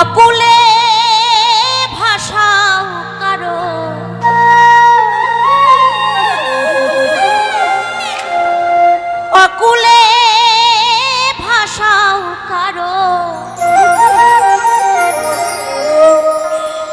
অকুলে ভাষাও কারও। অকুলে ভাষাও কারও।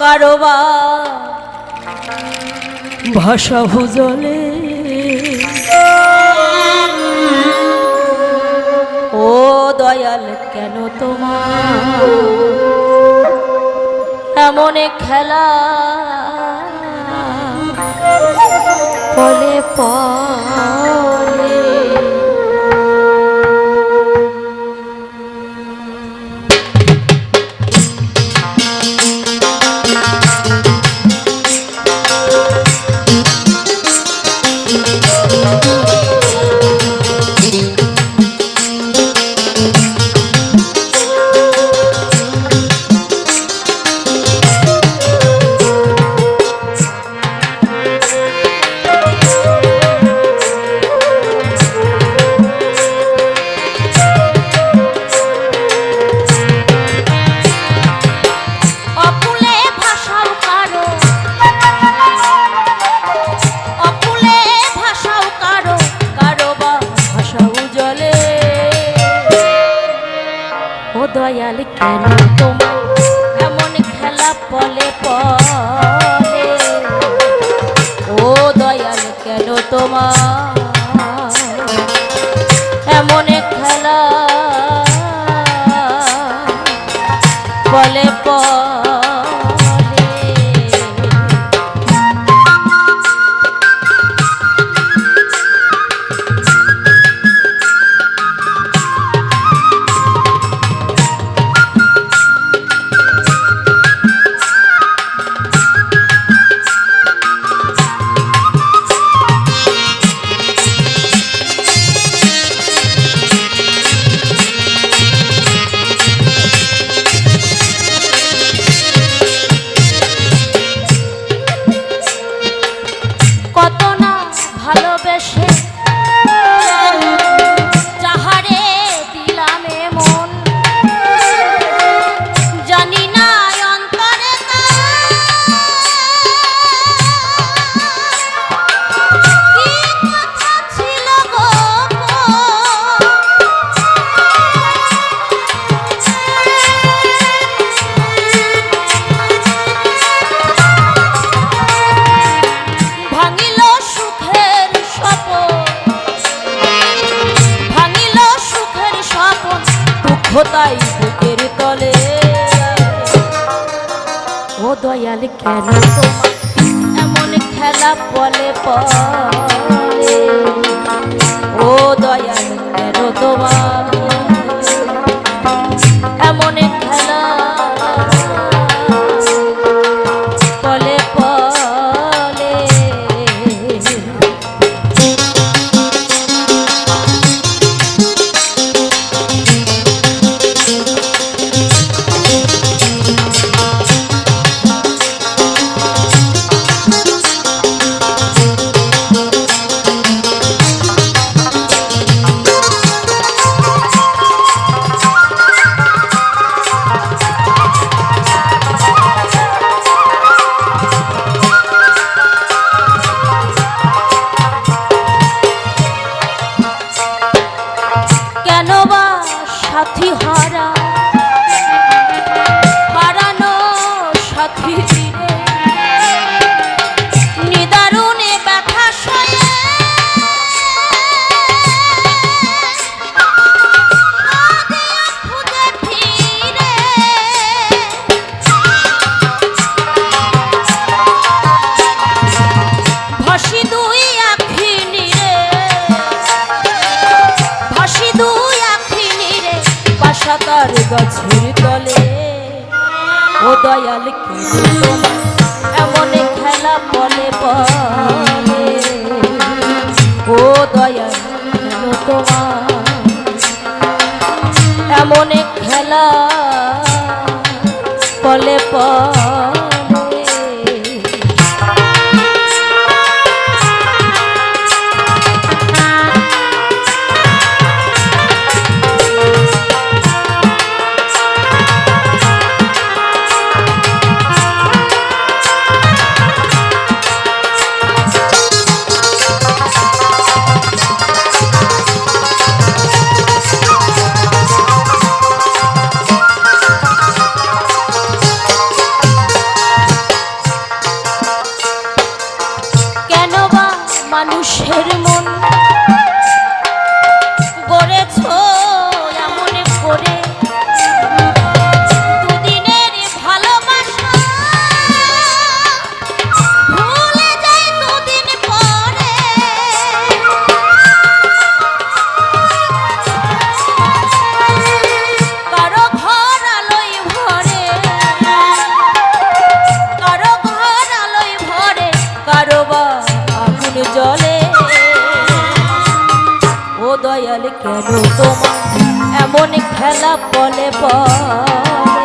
কারোবা। ভাষা ভুজলে এমন খেলা ফলে পলে ও দয়াল কেন তোমার দয়াল কেন তোমার? এমন খেলা বলে পলে সাথী হারা পাশাতার গাছের তলে। ও দয়াল এমন খেলা বলে বলে। ও দয়াল তোমার, এমন খেলা বলে পলে কেন তোমার এমন খেলা বলে বলে।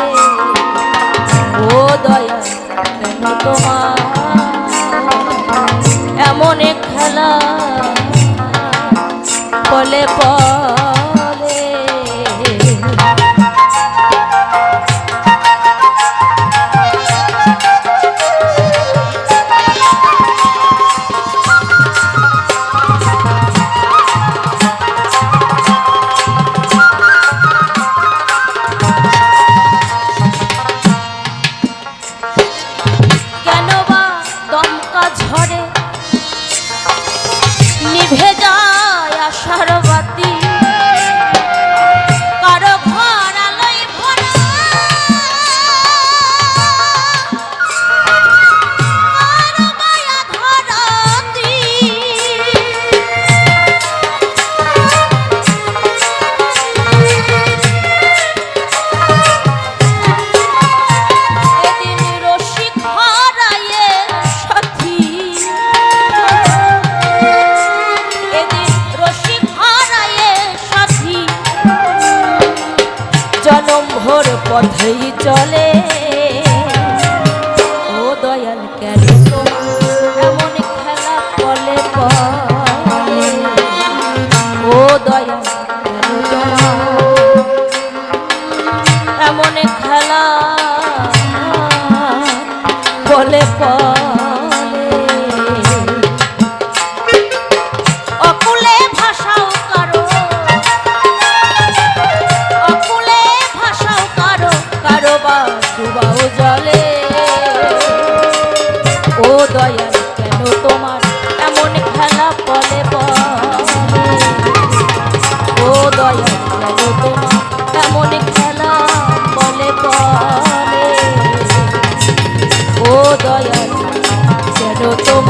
দয়াল কেন তোমার